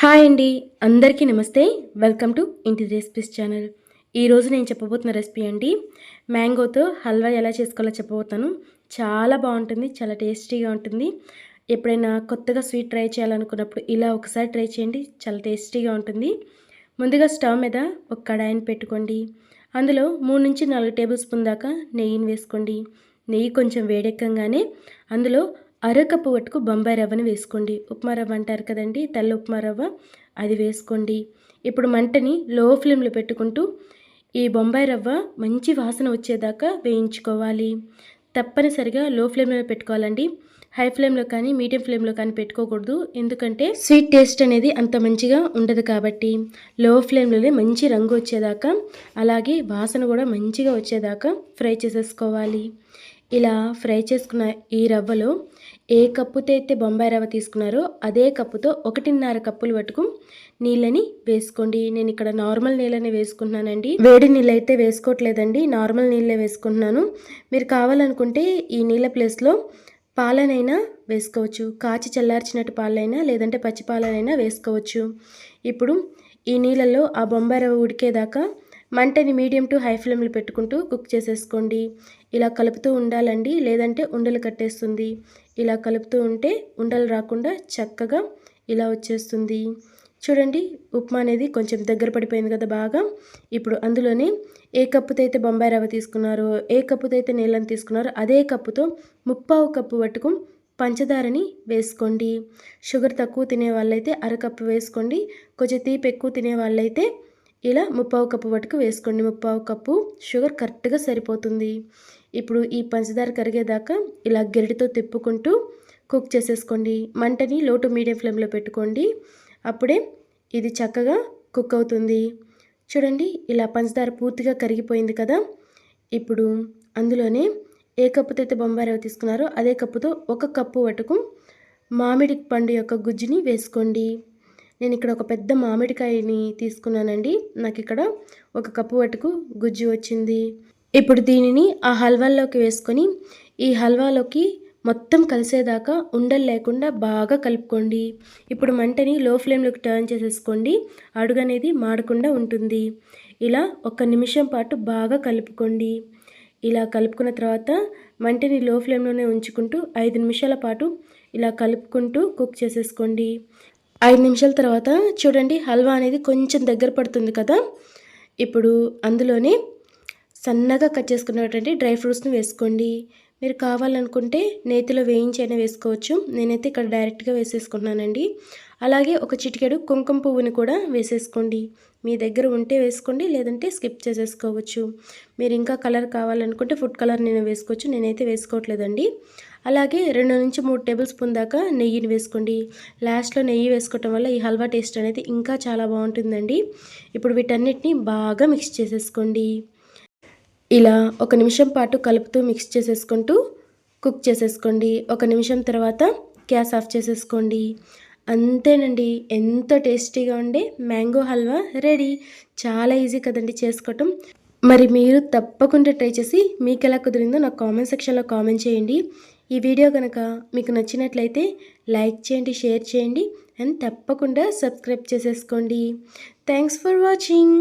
Hi అండి. అందరికీ నమస్తే. వెల్కమ్ టు ఇంటి రెసిపీస్ ఛానల్. ఈరోజు నేను చెప్పబోతున్న రెసిపీ అండి. మ్యాంగోతో హల్వా ఎలా చేసుకోవాలో చెప్పబోతాను. చాలా బాగుంటుంది చాలా టేస్టీగా ఉంటుంది. ఎప్పుడైనా కొత్తగా స్వీట్ ట్రై చేయాలనుకున్నప్పుడు ఇలా ఒకసారి ట్రై చేయండి చాలా టేస్టీగా ఉంటుంది. ముందుగా స్టవ్ మీద ఒక కడాయిని పెట్టుకోండి. అందులో మూడు నుంచి నాలుగు టేబుల్ స్పూన్ దాకా నెయ్యిని వేసుకోండి. నెయ్యి కొంచెం వేడెక్కగానే అందులో అరకప్పు వట్టుకు బొంబాయి రవ్వని వేసుకోండి. ఉప్మా రవ్వ అంటారు కదండి తెల్ల ఉప్మా రవ్వ అది వేసుకోండి. ఇప్పుడు మంటని లో ఫ్లేమ్లో పెట్టుకుంటూ ఈ బొంబాయి రవ్వ మంచి వాసన వచ్చేదాకా వేయించుకోవాలి. తప్పనిసరిగా లో ఫ్లేమ్లో పెట్టుకోవాలండి. హై ఫ్లేమ్లో కానీ మీడియం ఫ్లేమ్లో కానీ పెట్టుకోకూడదు. ఎందుకంటే స్వీట్ టేస్ట్ అనేది అంత మంచిగా ఉండదు కాబట్టి లో ఫ్లేమ్లోనే మంచి రంగు వచ్చేదాకా అలాగే వాసన కూడా మంచిగా వచ్చేదాకా ఫ్రై చేసేసుకోవాలి. ఇలా ఫ్రై చేసుకున్న ఈ రవ్వలో ఏ కప్పుతో అయితే బొంబాయి రవ్వ తీసుకున్నారో అదే కప్పుతో ఒకటిన్నర కప్పులు పట్టుకు నీళ్ళని వేసుకోండి. నేను ఇక్కడ నార్మల్ నీళ్ళని వేసుకుంటున్నానండి. వేడి నీళ్ళు అయితే వేసుకోవట్లేదండి. నార్మల్ నీళ్ళే వేసుకుంటున్నాను. మీరు కావాలనుకుంటే ఈ నీళ్ళ ప్లేస్లో పాలనైనా వేసుకోవచ్చు. కాచి చల్లార్చినట్టు పాలైనా లేదంటే పచ్చి పాలనైనా వేసుకోవచ్చు. ఇప్పుడు ఈ నీళ్ళల్లో ఆ బొంబాయి రవ్వ ఉడికేదాకా మంటని మీడియం టు హై ఫ్లేమ్లో పెట్టుకుంటూ కుక్ చేసేసుకోండి. ఇలా కలుపుతూ ఉండాలండి. లేదంటే ఉండలు కట్టేస్తుంది. ఇలా కలుపుతూ ఉంటే ఉండలు రాకుండా చక్కగా ఇలా వచ్చేస్తుంది. చూడండి ఉప్మా అనేది కొంచెం దగ్గర పడిపోయింది కదా బాగా. ఇప్పుడు అందులోనే ఏ కప్పుతో అయితే బొంబాయి రవ్వ తీసుకున్నారో ఏ కప్పుతో అయితే నీళ్ళని తీసుకున్నారో అదే కప్పుతో ముప్పావు కప్పు పట్టుకు పంచదారని వేసుకోండి. షుగర్ తక్కువ తినే వాళ్ళైతే అరకప్పు వేసుకోండి. కొంచెం తీపి ఎక్కువ తినే వాళ్ళైతే ఇలా ముప్పావు కప్పు వరకు వేసుకోండి. ముప్పావు కప్పు షుగర్ కరెక్ట్గా సరిపోతుంది. ఇప్పుడు ఈ పంచదార కరిగేదాకా ఇలా గెరిటితో తిప్పుకుంటూ కుక్ చేసేసుకోండి. మంటని లో టు మీడియం ఫ్లేమ్లో పెట్టుకోండి. అప్పుడే ఇది చక్కగా కుక్ అవుతుంది. చూడండి ఇలా పంచదార పూర్తిగా కరిగిపోయింది కదా. ఇప్పుడు అందులోనే ఏ కప్పుతో అయితే బొంబాయి తీసుకున్నారో అదే కప్పుతో ఒక కప్పు వటుకు మామిడి పండు యొక్క గుజ్జుని వేసుకోండి. నేను ఇక్కడ ఒక పెద్ద మామిడికాయని తీసుకున్నానండి. నాకు ఇక్కడ ఒక కప్పు వట్టుకు గుజ్జు వచ్చింది. ఇప్పుడు దీనిని ఆ హల్వాల్లోకి వేసుకొని ఈ హల్వాలోకి మొత్తం కలిసేదాకా ఉండలు లేకుండా బాగా కలుపుకోండి. ఇప్పుడు మంటని లో ఫ్లేమ్లోకి టర్న్ చేసేసుకోండి. అడుగు అనేది మాడకుండా ఉంటుంది. ఇలా ఒక నిమిషం పాటు బాగా కలుపుకోండి. ఇలా కలుపుకున్న తర్వాత మంటని లో ఫ్లేమ్లోనే ఉంచుకుంటూ ఐదు నిమిషాల పాటు ఇలా కలుపుకుంటూ కుక్ చేసేసుకోండి. ఐదు నిమిషాల తర్వాత చూడండి హల్వా అనేది కొంచెం దగ్గర పడుతుంది కదా. ఇప్పుడు అందులోనే సన్నగా కట్ చేసుకున్నటువంటి డ్రై ఫ్రూట్స్ని వేసుకోండి. మీరు కావాలనుకుంటే నేతిలో వేయించైనా వేసుకోవచ్చు. నేనైతే ఇక్కడ డైరెక్ట్గా వేసేసుకున్నానండి అలాగే ఒక చిటికెడు కుంకుమ పువ్వుని కూడా వేసేసుకోండి. మీ దగ్గర ఉంటే వేసుకోండి లేదంటే స్కిప్ చేసేసుకోవచ్చు. మీరు ఇంకా కలర్ కావాలనుకుంటే ఫుడ్ కలర్ నేను వేసుకోవచ్చు. నేనైతే వేసుకోవట్లేదండి. అలాగే రెండు నుంచి మూడు టేబుల్ స్పూన్ దాకా నెయ్యిని వేసుకోండి. లాస్ట్లో నెయ్యి వేసుకోవటం వల్ల ఈ హల్వా టేస్ట్ అనేది ఇంకా చాలా బాగుంటుందండి. ఇప్పుడు వీటన్నిటిని బాగా మిక్స్ చేసేసుకోండి. ఇలా ఒక నిమిషం పాటు కలుపుతూ మిక్స్ చేసేసుకుంటూ కుక్ చేసేసుకోండి. ఒక నిమిషం తర్వాత గ్యాస్ ఆఫ్ చేసేసుకోండి. అంతేనండి ఎంతో టేస్టీగా ఉండే మ్యాంగో హల్వా రెడీ. చాలా ఈజీ కదండి చేసుకోవటం. మరి మీరు తప్పకుండా ట్రై చేసి మీకు ఎలా కుదిరిందో నాకు కామెంట్ సెక్షన్లో కామెంట్ చేయండి. ఈ వీడియో కనుక మీకు నచ్చినట్లయితే లైక్ చేయండి షేర్ చేయండి అండ్ తప్పకుండా సబ్స్క్రైబ్ చేసేసుకోండి. Thanks for watching.